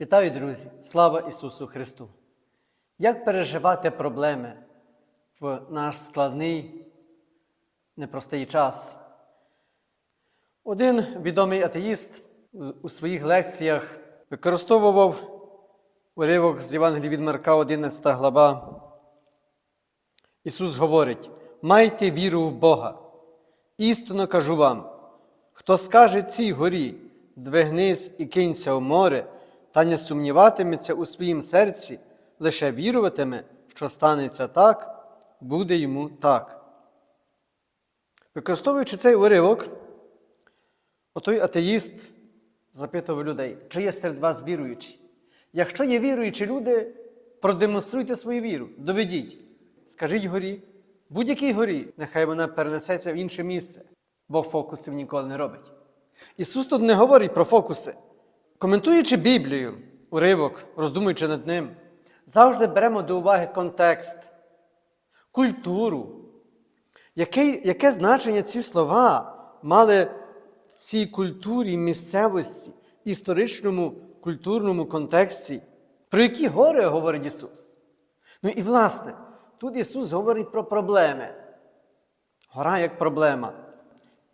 Вітаю, друзі! Слава Ісусу Христу! Як переживати проблеми в наш складний, непростий час? Один відомий атеїст у своїх лекціях використовував уривок з Євангелії від Марка, 11 глава. Ісус говорить: майте віру в Бога. Істинно кажу вам, хто скаже цій горі, двигнись і кинься у море, та не сумніватиметься у своїм серці, лише віруватиме, що станеться так, буде йому так. Використовуючи цей уривок, отой атеїст запитував людей, чи є серед вас віруючі? Якщо є віруючі люди, продемонструйте свою віру, доведіть. Скажіть горі, будь-якій горі, нехай вона перенесеться в інше місце, бо фокусів ніколи не робить. Ісус тут не говорить про фокуси. Коментуючи Біблію, уривок, роздумуючи над ним, завжди беремо до уваги контекст, культуру, яке, яке значення ці слова мали в цій культурі, місцевості, історичному культурному контексті, про які гори говорить Ісус. Ну і власне, тут Ісус говорить про проблеми. Гора як проблема.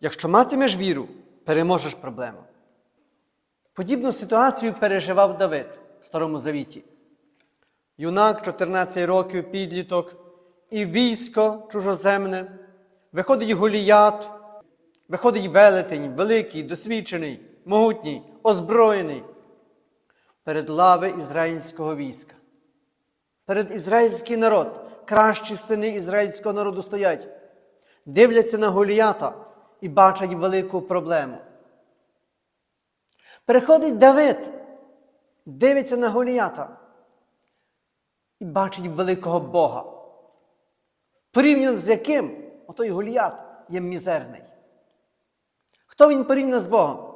Якщо матимеш віру, переможеш проблему. Подібну ситуацію переживав Давид в Старому Завіті. Юнак 14 років, підліток, і військо чужоземне, виходить Голіят, виходить велетень, великий, досвідчений, могутній, озброєний перед лави ізраїльського війська. Перед ізраїльський народ, кращі сини ізраїльського народу стоять, дивляться на Голіята і бачать велику проблему. Переходить Давид, дивиться на Голіята і бачить великого Бога. Порівняно з яким отой Голіат є мізерний. Хто він порівняно з Богом?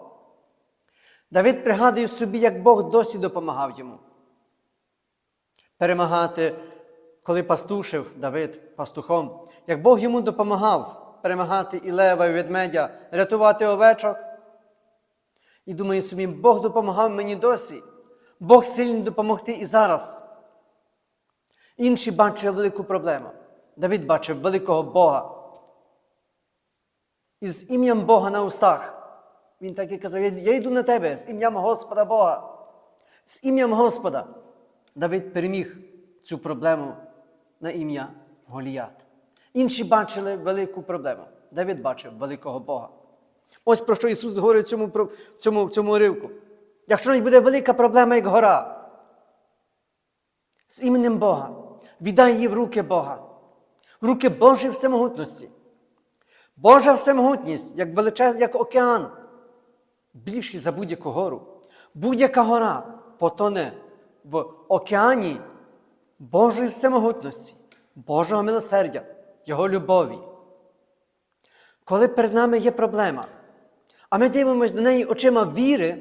Давид пригадує собі, як Бог досі допомагав йому. Перемагати, коли пастушив Давид пастухом, як Бог йому допомагав перемагати і лева, і ведмедя, рятувати овечок. І думаю собі, Бог допомагав мені досі. Бог сильний допомогти і зараз. Інші бачили велику проблему. Давид бачив великого Бога. І з ім'ям Бога на устах. Він так і казав: Я йду на тебе з ім'ям Господа Бога. З ім'ям Господа. Давид переміг цю проблему на ім'я Голіят. Інші бачили велику проблему. Давид бачив великого Бога. Ось про що Ісус говорить в цьому, в цьому, цьому уривку. Якщо навіть буде велика проблема, як гора, з іменем Бога, віддай її в руки Бога, в руки Божої всемогутності. Божа всемогутність, як величезний, як океан, більший за будь-яку гору. Будь-яка гора потоне в океані Божої всемогутності, Божого милосердя, Його любові. Коли перед нами є проблема, а ми дивимося на неї очима віри,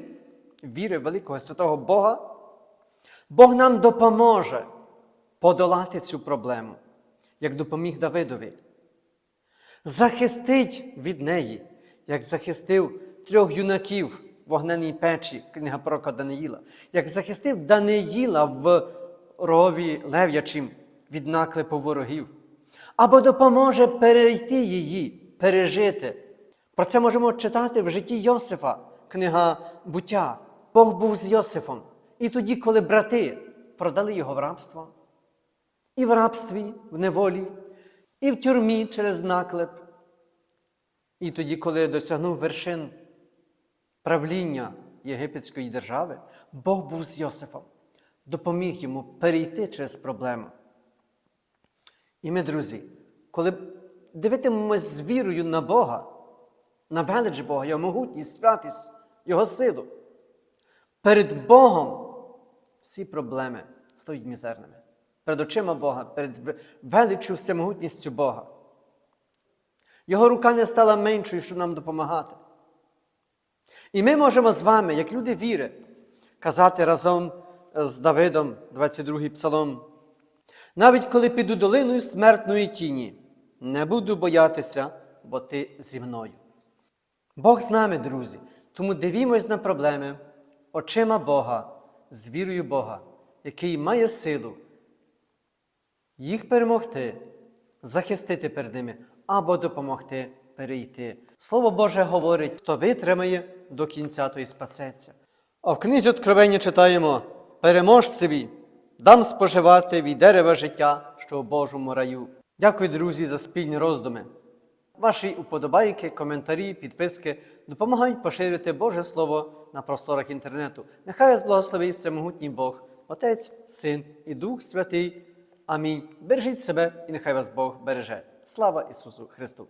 віри великого святого Бога, Бог нам допоможе подолати цю проблему, як допоміг Давидові. Захистить від неї, як захистив трьох юнаків в вогненій печі, книга пророка Даниїла, як захистив Даниїла в рові лев'ячим від наклепу ворогів, або допоможе перейти її, пережити. Про це можемо читати в житті Йосифа, книга буття. Бог був з Йосифом. І тоді, коли брати продали його в рабство, і в рабстві, в неволі, і в тюрмі через наклеп. І тоді, коли досягнув вершин правління Єгипетської держави, Бог був з Йосифом, допоміг йому перейти через проблему. І ми, друзі, коли дивитимемось з вірою на Бога, на велич Бога, Його могутність, святість, Його силу, перед Богом всі проблеми стають мізерними. Перед очима Бога, перед величчю всемогутністю Бога. Його рука не стала меншою, щоб нам допомагати. І ми можемо з вами, як люди віри, казати разом з Давидом, 22-й псалом. Навіть коли піду долиною смертної тіні, не буду боятися, бо ти зі мною. Бог з нами, друзі, тому дивімось на проблеми очима Бога, з вірою Бога, який має силу їх перемогти, захистити перед ними або допомогти перейти. Слово Боже говорить, хто витримає до кінця, той спасеться. А в книзі Откровення читаємо: переможцеві дам споживати від дерева життя, що в Божому раю. Дякую, друзі, за спільні роздуми. Ваші уподобайки, коментарі, підписки допомагають поширити Боже Слово на просторах інтернету. Нехай вас благословить всемогутній Бог, Отець, Син і Дух Святий. Амінь. Бережіть себе і нехай вас Бог береже. Слава Ісусу Христу!